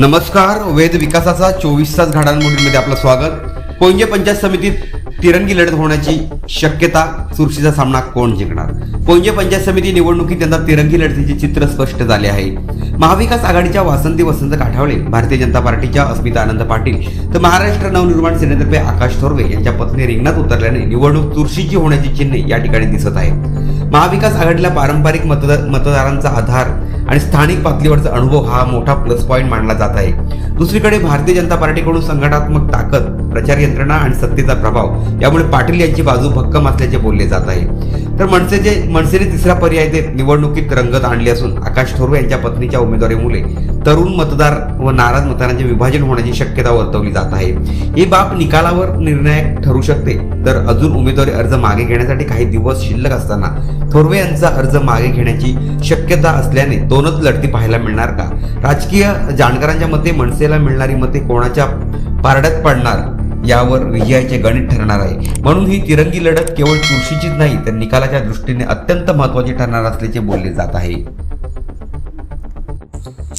नमस्कार वेद विकासाचा चोवीस तास घडामोडींमध्ये आपलं स्वागत. कोंजे पंचायत समितीत तिरंगी लढत होण्याची शक्यता चुरशीचा सामना कोण जिंकणार? कोंजे पंचायत समिती निवडणुकीत यंदा तिरंगी लढतीचे चित्र स्पष्ट झाले आहे. महाविकास आघाडीच्या वासंती वसंत काठावळे भारतीय जनता पार्टीच्या अस्मिता आनंद पाटील तर महाराष्ट्र नवनिर्माण सेनेतर्फे आकाश थोरवे यांच्या पत्नी रिंगणात उतरल्याने निवडणूक चुरशीची होण्याची चिन्हे या ठिकाणी दिसत आहेत. महाविकास आघाडीला पारंपरिक मतदार मतदारांचा आधार आणि स्थानिक पातळीवरचा अनुभव हा मोठा प्लस पॉईंट मानला जात आहे. दुसरीकडे भारतीय जनता पार्टीकडून संघटनात्मक ताकद प्रचार यंत्रणा आणि सत्तेचा प्रभाव यामुळे पाटील यांची बाजू भक्कम असल्याचे बोलले जात आहे. तर मनसेचे मनसेने तिसरा पर्याय देत निवडणुकीत रंगत आणली असून आकाश थोर यांच्या पत्नीच्या उमेदवारीमुळे तरुण मतदार व नाराज मतदारांचे विभाजन होण्याची शक्यता वर्तवली जात आहे. ही बाब निकालावर निर्णायक ठरू शकते. तर अजून उमेदवारी अर्ज मागे घेण्यासाठी काही दिवस शिल्लक असताना थोरवे यांचा अर्ज मागे घेण्याची शक्यता असल्याने दोनच लढती पाहायला मिळणार का? राजकीय जाणकारांच्या मते मनसेला मिळणारी मते कोणाच्या पारड्यात पडणार यावर विजयाचे गणित ठरणार आहे. म्हणून ही तिरंगी लढत केवळ चुरशीचीच नाही तर निकालाच्या दृष्टीने अत्यंत महत्त्वाची ठरणार असल्याचे बोलले जात आहे.